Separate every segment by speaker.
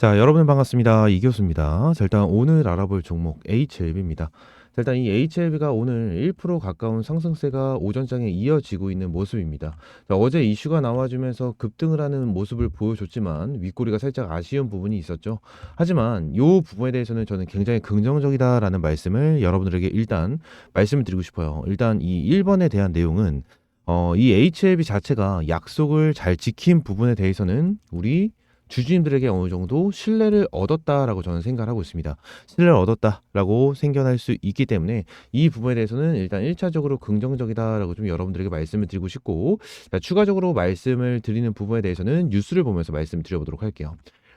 Speaker 1: 자, 여러분 반갑습니다. 이 교수입니다. 자, 일단 오늘 알아볼 종목 HLB입니다. 자, 일단 이 HLB가 오늘 1% 가까운 상승세가 오전장에 이어지고 있는 모습입니다. 자, 어제 이슈가 나와주면서 급등을 하는 모습을 보여줬지만 윗꼬리가 살짝 아쉬운 부분이 있었죠. 하지만 이 부분에 대해서는 저는 굉장히 긍정적이다라는 말씀을 여러분들에게 일단 말씀을 드리고 싶어요. 일단 이 1번에 대한 내용은 어, 이 HLB 자체가 약속을 잘 지킨 부분에 대해서는 우리 주주님들에게 어느 정도 신뢰를 얻었다라고 저는 생각을 하고 있습니다. 신뢰를 얻었다라고 생겨날 수 있기 때문에 이 부분에 대해서는 일단 1차적으로 긍정적이다라고 좀 여러분들에게 말씀을 드리고 싶고 자, 추가적으로 말씀을 드리는 부분에 대해서는 뉴스를 보면서 말씀을 드려보도록 할게요.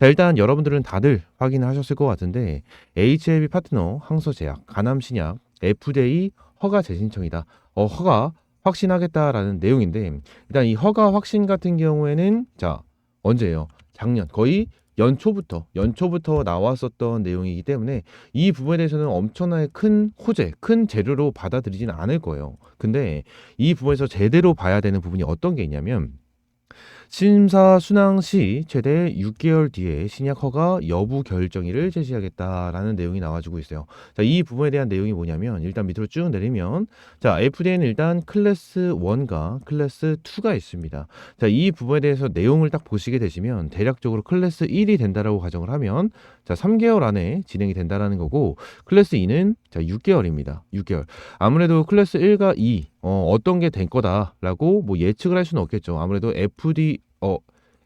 Speaker 1: 자, 일단 여러분들은 다들 확인을 하셨을 것 같은데 HLB 파트너, 항서제약, 가남신약, FDA 허가 재신청이다. 어, 허가 확신하겠다라는 내용인데 일단 이 허가 확신 같은 경우에는 자 언제예요? 작년 거의 연초부터 연초부터 나왔었던 내용이기 때문에 이 부분에 대해서는 엄청나게 큰 호재, 큰 재료로 받아들이지는 않을 거예요. 근데 이 부분에서 제대로 봐야 되는 부분이 어떤 게 있냐면 심사 순항 시 최대 6개월 뒤에 신약 허가 여부 결정일을 제시하겠다라는 내용이 나와주고 있어요. 자, 이 부분에 대한 내용이 뭐냐면 일단 밑으로 쭉 내리면 자, FDA는 일단 클래스 1과 클래스 2가 있습니다. 자, 이 부분에 대해서 내용을 딱 보시게 되시면 대략적으로 클래스 1이 된다라고 가정을 하면 자, 3개월 안에 진행이 된다라는 거고 클래스 2는 자, 6개월입니다. 6개월. 아무래도 클래스 1과 2 어, 어떤 게 된 거다라고 뭐 예측을 할 수는 없겠죠. 아무래도 FD 어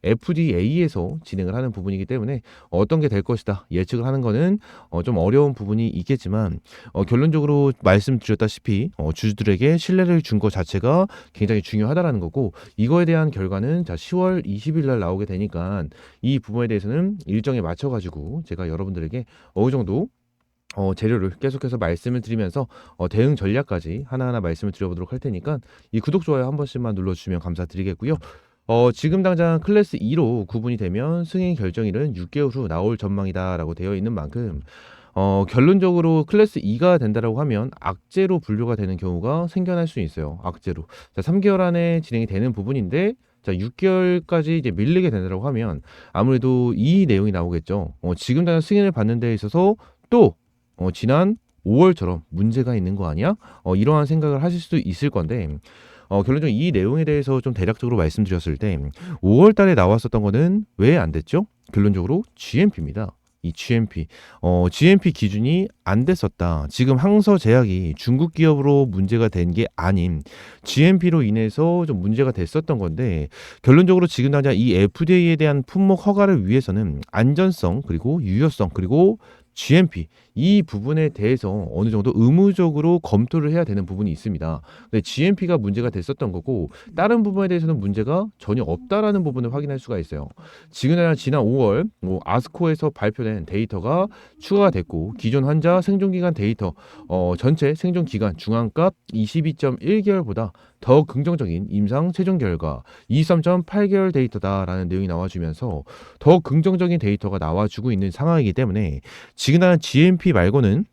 Speaker 1: FDA에서 진행을 하는 부분이기 때문에 어떤 게 될 것이다 예측을 하는 거는 어, 좀 어려운 부분이 있겠지만 어, 결론적으로 말씀드렸다시피 어, 주주들에게 신뢰를 준 것 자체가 굉장히 중요하다라는 거고 이거에 대한 결과는 자 10월 20일 날 나오게 되니까 이 부분에 대해서는 일정에 맞춰 가지고 제가 여러분들에게 어느 정도 어, 재료를 계속해서 말씀을 드리면서 어, 대응 전략까지 하나하나 말씀을 드려보도록 할 테니까 이 구독 좋아요 한 번씩만 눌러주시면 감사드리겠고요. 어, 지금 당장 클래스 2로 구분이 되면 승인 결정일은 6개월 후 나올 전망이다라고 되어 있는 만큼 어, 결론적으로 클래스 2가 된다라고 하면 악재로 분류가 되는 경우가 생겨날 수 있어요. 악재로. 자, 3개월 안에 진행이 되는 부분인데 자, 6개월까지 이제 밀리게 된다라고 하면 아무래도 이 내용이 나오겠죠. 어, 지금 당장 승인을 받는 데 있어서 또 어, 지난 5월처럼 문제가 있는 거 아니야? 어, 이러한 생각을 하실 수도 있을 건데 어, 결론적으로 이 내용에 대해서 좀 대략적으로 말씀드렸을 때 5월 달에 나왔었던 거는 왜 안 됐죠? 결론적으로 GMP입니다. 이 GMP, 어, GMP 기준이 안 됐었다. 지금 항서 제약이 중국 기업으로 문제가 된 게 아닌 GMP로 인해서 좀 문제가 됐었던 건데 결론적으로 지금 당장 이 FDA에 대한 품목 허가를 위해서는 안전성 그리고 유효성 그리고 GMP 이 부분에 대해서 어느 정도 의무적으로 검토를 해야 되는 부분이 있습니다. 근데 GMP가 문제가 됐었던 거고 다른 부분에 대해서는 문제가 전혀 없다라는 부분을 확인할 수가 있어요. 지금 지난 5월 뭐 아스코에서 발표된 데이터가 추가가 됐고 기존 환자 생존 기간 데이터 어, 전체 생존 기간 중앙값 22.1개월보다 더 긍정적인 임상 최종 결과 23.8개월 데이터다라는 내용이 나와주면서 더 긍정적인 데이터가 나와주고 있는 상황이기 때문에 지금은 GMP 말고는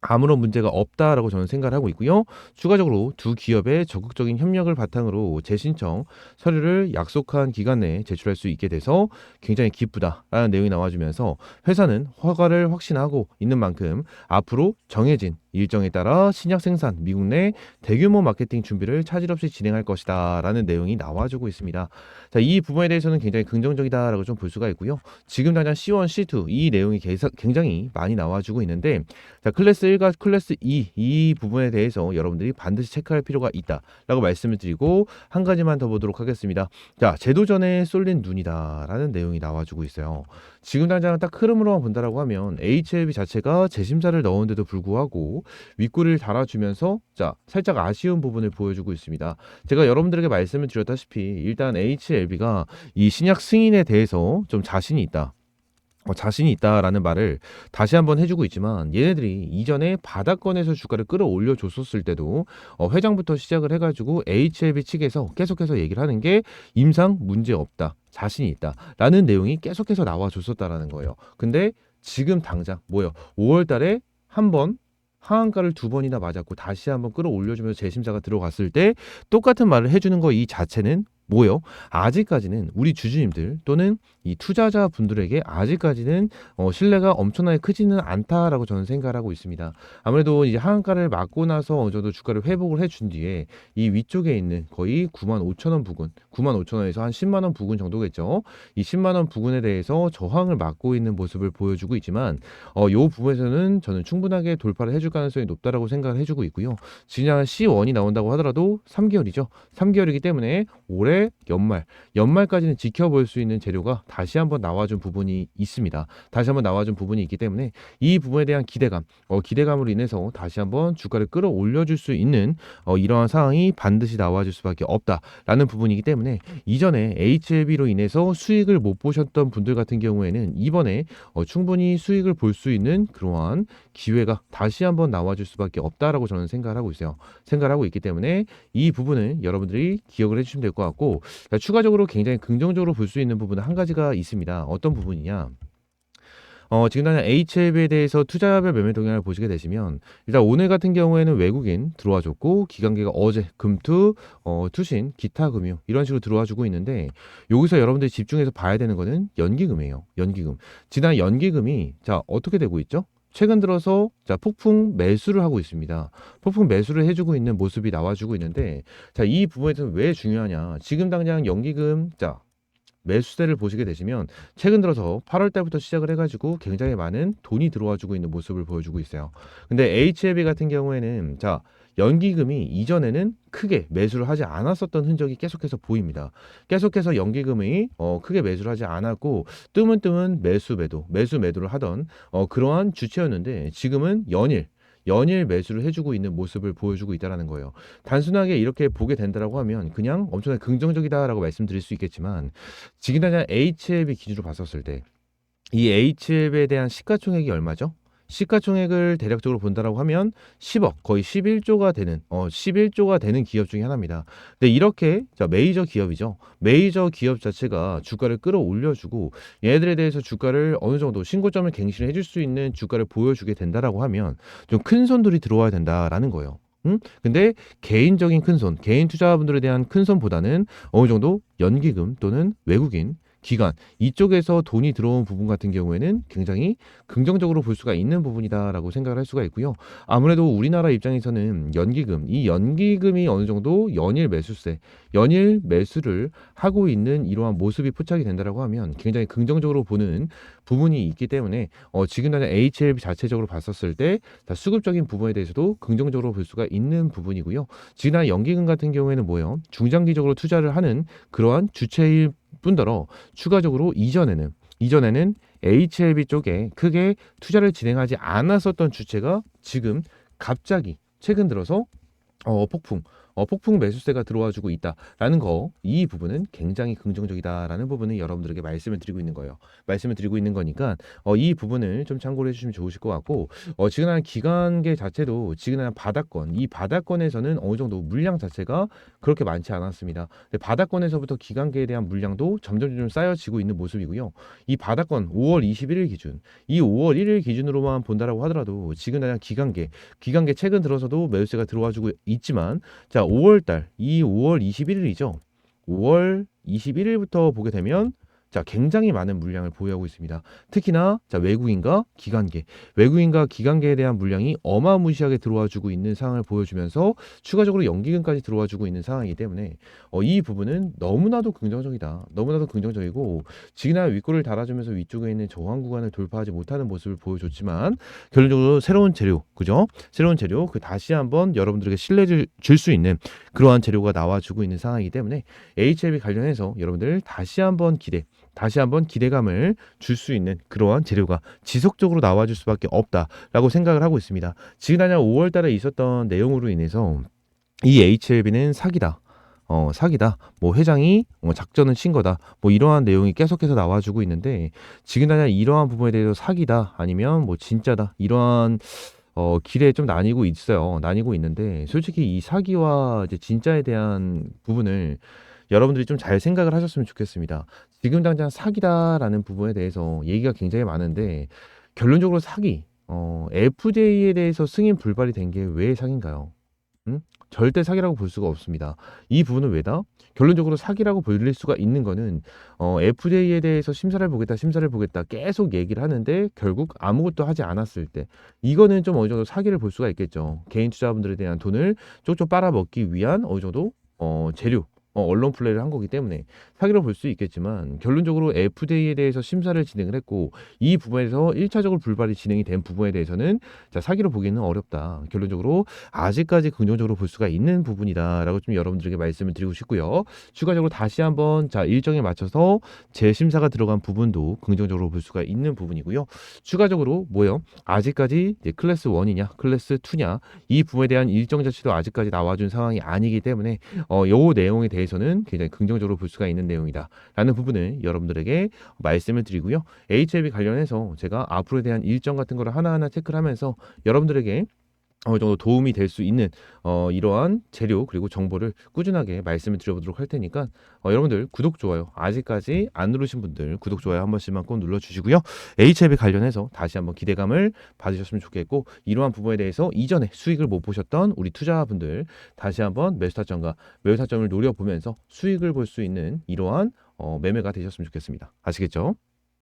Speaker 1: 아무런 문제가 없다라고 저는 생각을 하고 있고요. 추가적으로 두 기업의 적극적인 협력을 바탕으로 재신청 서류를 약속한 기간 내에 제출할 수 있게 돼서 굉장히 기쁘다라는 내용이 나와주면서 회사는 허가를 확신하고 있는 만큼 앞으로 정해진 일정에 따라 신약 생산 미국 내 대규모 마케팅 준비를 차질 없이 진행할 것이다라는 내용이 나와주고 있습니다. 자, 이 부분에 대해서는 굉장히 긍정적이다라고 좀 볼 수가 있고요. 지금 당장 C1, C2 이 내용이 굉장히 많이 나와주고 있는데 자, 클래스 1과 클래스 2 이 부분에 대해서 여러분들이 반드시 체크할 필요가 있다라고 말씀을 드리고 한 가지만 더 보도록 하겠습니다. 자, 제도 전에 쏠린 눈이다라는 내용이 나와주고 있어요. 지금 당장 딱 흐름으로만 본다라고 하면 HLB 자체가 재심사를 넣었는데도 불구하고 윗꼬리를 달아주면서 자 살짝 아쉬운 부분을 보여주고 있습니다. 제가 여러분들에게 말씀을 드렸다시피 일단 HLB가 이 신약 승인에 대해서 좀 자신이 있다. 어, 자신이 있다라는 말을 다시 한번 해주고 있지만 얘네들이 이전에 바닥권에서 주가를 끌어올려 줬었을 때도 어, 회장부터 시작을 해가지고 HLB 측에서 계속해서 얘기를 하는 게 임상 문제 없다 자신이 있다라는 내용이 계속해서 나와 줬었다라는 거예요. 근데 지금 당장 뭐요? 5월달에 한번 하한가를 두 번이나 맞았고 다시 한번 끌어올려주면서 재심사가 들어갔을 때 똑같은 말을 해주는 거 이 자체는 뭐요? 아직까지는 우리 주주님들 또는 이 투자자 분들에게 아직까지는 어, 신뢰가 엄청나게 크지는 않다라고 저는 생각을 하고 있습니다. 아무래도 이제 하한가를 맞고 나서 어느 정도 주가를 회복을 해준 뒤에 이 위쪽에 있는 거의 9만 5천 원 부근, 9만 5천 원에서 한 10만 원 부근 정도겠죠. 이 10만 원 부근에 대해서 저항을 막고 있는 모습을 보여주고 있지만 어, 요 부분에서는 저는 충분하게 돌파를 해줄 가능성이 높다라고 생각을 해주고 있고요. 지난 C1이 나온다고 하더라도 3개월이죠. 3개월이기 때문에 올해 연말, 연말까지는 지켜볼 수 있는 재료가 다시 한번 나와준 부분이 있습니다. 다시 한번 나와준 부분이 있기 때문에 이 부분에 대한 기대감, 어, 기대감으로 인해서 다시 한번 주가를 끌어올려줄 수 있는 어, 이러한 상황이 반드시 나와줄 수밖에 없다라는 부분이기 때문에 이전에 HLB로 인해서 수익을 못 보셨던 분들 같은 경우에는 이번에 어, 충분히 수익을 볼 수 있는 그러한 기회가 다시 한번 나와줄 수밖에 없다라고 저는 생각을 하고 있어요. 생각을 하고 있기 때문에 이 부분은 여러분들이 기억을 해주시면 될 것 같고 자, 추가적으로 굉장히 긍정적으로 볼 수 있는 부분은 한 가지가 있습니다. 어떤 부분이냐? 어, 지금 당장 HLB에 대해서 투자별 매매 동향을 보시게 되시면 일단 오늘 같은 경우에는 외국인 들어와 줬고 기관계가 어제 금투, 어, 투신, 기타 금융 이런 식으로 들어와 주고 있는데 여기서 여러분들이 집중해서 봐야 되는 거는 연기금이에요. 연기금. 지난 연기금이 자, 어떻게 되고 있죠? 최근 들어서 자 폭풍 매수를 하고 있습니다. 폭풍 매수를 해주고 있는 모습이 나와주고 있는데 자 이 부분에서 왜 중요하냐? 지금 당장 연기금 자 매수세를 보시게 되시면 최근 들어서 8월 달부터 시작을 해가지고 굉장히 많은 돈이 들어와주고 있는 모습을 보여주고 있어요. 근데 HLB 같은 경우에는 자 연기금이 이전에는 크게 매수를 하지 않았었던 흔적이 계속해서 보입니다. 계속해서 연기금이 어, 크게 매수를 하지 않았고 뜨문뜨문 매수 매도 매수 매도를 하던 어, 그러한 주체였는데 지금은 연일 연일 매수를 해주고 있는 모습을 보여주고 있다는 거예요. 단순하게 이렇게 보게 된다라고 하면 그냥 엄청나게 긍정적이다라고 말씀드릴 수 있겠지만 지금 당장 HLB 기준으로 봤었을 때 이 HLB에 대한 시가총액이 얼마죠? 시가총액을 대략적으로 본다라고 하면 10억 거의 11조가 되는 어 11조가 되는 기업 중에 하나입니다. 근데 이렇게 자 메이저 기업이죠. 메이저 기업 자체가 주가를 끌어올려주고 얘들에 대해서 주가를 어느 정도 신고점을 갱신해 줄 수 있는 주가를 보여주게 된다라고 하면 좀 큰 손들이 들어와야 된다라는 거예요. 음? 근데 개인적인 큰 손, 개인 투자분들에 대한 큰 손보다는 어느 정도 연기금 또는 외국인 기관 이쪽에서 돈이 들어온 부분 같은 경우에는 굉장히 긍정적으로 볼 수가 있는 부분이다라고 생각을 할 수가 있고요. 아무래도 우리나라 입장에서는 연기금 이 연기금이 어느 정도 연일 매수세 연일 매수를 하고 있는 이러한 모습이 포착이 된다라고 하면 굉장히 긍정적으로 보는 부분이 있기 때문에 어, 지금 당장 HLB 자체적으로 봤었을 때 다 수급적인 부분에 대해서도 긍정적으로 볼 수가 있는 부분이고요. 지난 연기금 같은 경우에는 뭐예요? 중장기적으로 투자를 하는 그러한 주체일 뿐더러 추가적으로 이전에는 이전에는 HLB 쪽에 크게 투자를 진행하지 않았었던 주체가 지금 갑자기 최근 들어서 어, 폭풍 어, 폭풍 매수세가 들어와주고 있다라는 거 이 부분은 굉장히 긍정적이다라는 부분을 여러분들에게 말씀을 드리고 있는 거예요. 말씀을 드리고 있는 거니까 어, 이 부분을 좀 참고를 해주시면 좋으실 것 같고 어, 지금 기간계 자체도 지금 바닥권 이 바닥권에서는 어느 정도 물량 자체가 그렇게 많지 않았습니다. 바닥권에서부터 기간계에 대한 물량도 점점 점 쌓여지고 있는 모습이고요. 이 바닥권 5월 21일 기준 이 5월 1일 기준으로만 본다라고 하더라도 지금 당장 기간계 기간계 최근 들어서도 매수세가 들어와주고 있지만 자 5월 달, 이 5월 21일이죠. 5월 21일부터 보게 되면 자, 굉장히 많은 물량을 보유하고 있습니다. 특히나 자, 외국인과 기관계, 외국인과 기관계에 대한 물량이 어마무시하게 들어와 주고 있는 상황을 보여주면서 추가적으로 연기금까지 들어와 주고 있는 상황이기 때문에 어, 이 부분은 너무나도 긍정적이다. 너무나도 긍정적이고 지나 윗골을 달아주면서 위쪽에 있는 저항 구간을 돌파하지 못하는 모습을 보여줬지만 결론적으로 새로운 재료, 그죠? 새로운 재료, 그 다시 한번 여러분들에게 신뢰를 줄 수 있는 그러한 재료가 나와주고 있는 상황이기 때문에 HLB 관련해서 여러분들 다시 한번 기대, 다시 한번 기대감을 줄 수 있는 그러한 재료가 지속적으로 나와줄 수밖에 없다라고 생각을 하고 있습니다. 당장 5월 달에 있었던 내용으로 인해서 이 HLB는 사기다. 어, 사기다. 뭐 회장이 어, 작전을 친 거다. 뭐 이러한 내용이 계속해서 나와주고 있는데 지금 당장 이러한 부분에 대해서 사기다 아니면 뭐 진짜다 이러한 어, 길에 좀 나뉘고 있어요. 나뉘고 있는데 솔직히 이 사기와 이제 진짜에 대한 부분을 여러분들이 좀 잘 생각을 하셨으면 좋겠습니다. 지금 당장 사기다라는 부분에 대해서 얘기가 굉장히 많은데 결론적으로 사기, 어, FJ에 대해서 승인 불발이 된 게 왜 사기인가요? 절대 사기라고 볼 수가 없습니다. 이 부분은 왜다? 결론적으로 사기라고 불릴 수가 있는 거는 어, FDA에 대해서 심사를 보겠다, 심사를 보겠다 계속 얘기를 하는데 결국 아무것도 하지 않았을 때 이거는 좀 어느 정도 사기를 볼 수가 있겠죠. 개인 투자분들에 대한 돈을 쪽쪽 빨아먹기 위한 어느 정도 어, 재료 어, 언론 플레이를 한 거기 때문에 사기로 볼 수 있겠지만 결론적으로 FDA에 대해서 심사를 진행을 했고 이 부분에서 1차적으로 불발이 진행이 된 부분에 대해서는 자, 사기로 보기는 어렵다. 결론적으로 아직까지 긍정적으로 볼 수가 있는 부분이다라고 좀 여러분들에게 말씀을 드리고 싶고요. 추가적으로 다시 한번 자, 일정에 맞춰서 재심사가 들어간 부분도 긍정적으로 볼 수가 있는 부분이고요. 추가적으로 뭐요? 아직까지 클래스 1이냐, 클래스 2냐 이 부분에 대한 일정 자체도 아직까지 나와준 상황이 아니기 때문에 어, 요 내용에 대해 서는 굉장히 긍정적으로 볼 수가 있는 내용이다라는 부분을 여러분들에게 말씀을 드리고요. HLB 관련해서 제가 앞으로에 대한 일정 같은 거를 하나하나 체크를 하면서 여러분들에게 어느 정도 도움이 될 수 있는 어, 이러한 재료 그리고 정보를 꾸준하게 말씀을 드려보도록 할 테니까 어, 여러분들 구독 좋아요 아직까지 안 누르신 분들 구독 좋아요 한 번씩만 꼭 눌러주시고요 HLB 관련해서 다시 한번 기대감을 받으셨으면 좋겠고 이러한 부분에 대해서 이전에 수익을 못 보셨던 우리 투자분들 다시 한번 매수 타점과 매수 타점을 노려보면서 수익을 볼 수 있는 이러한 어, 매매가 되셨으면 좋겠습니다 아시겠죠?